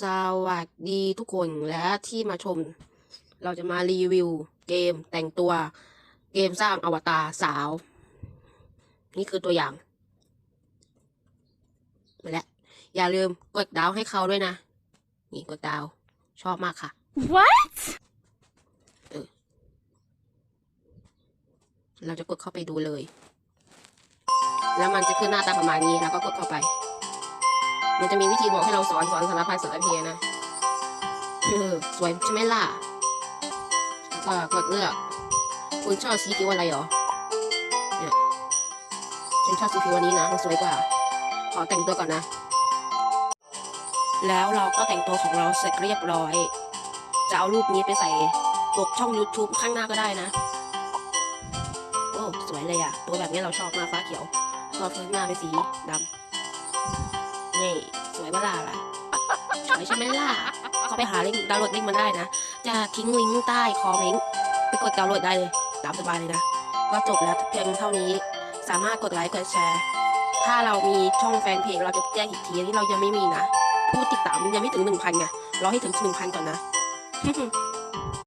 สวัสดีทุกคนและที่มาชม เราจะมารีวิวเกมแต่งตัวเกมสร้างอวตารสาว นี่คือตัวอย่างไปแล้วอย่าลืมกดดาวให้เขาด้วยนะ นี่กดดาว ชอบมากค่ะ What? เราจะกดเข้าไปดูเลย แล้วมันจะขึ้นหน้าตาประมาณนี้แล้วก็กดเข้าไป มันจะมีวิธีบอกให้เราสอนสอนสารพัดสารเพนะเออสวยใช่ไหมล่ะแล้วก็กดเลือก คุณชอบสีผิวอะไรหรอเนี่ยฉันชอบสีผิวอันนี้นะมันสวยกว่า ขอแต่งตัวก่อนนะ แล้วเราก็แต่งตัวของเราเสร็จเรียบร้อย จะเอารูปนี้ไปใส่ปกช่อง YouTube ข้างหน้าก็ได้นะ โอ้ สวยเลยอะตัวแบบนี้เราชอบมากฟ้าเขียว ก็พื้นหน้าเป็นสีดำนี่สวยเวลาล่ะสวยใช่ไหมล่ะก็ไปหาลิงดาวน์โหลดลิงมันได้นะ จะทิ้งลิงก์ใต้คอมลิงก์ไปกดดาวน์โหลดได้เลยตามสบายเลยนะ ก็จบแล้วเพียงเท่านี้ สามารถกดไลค์กดแชร์ ถ้าเรามีช่องแฟนเพจเราจะแจ้งอีกทีอันนี้เรายังไม่มีนะ ผู้ติดตามยังไม่ถึงหนึ่งพันไงรอให้ถึงหนึ่งพันก่อนนะ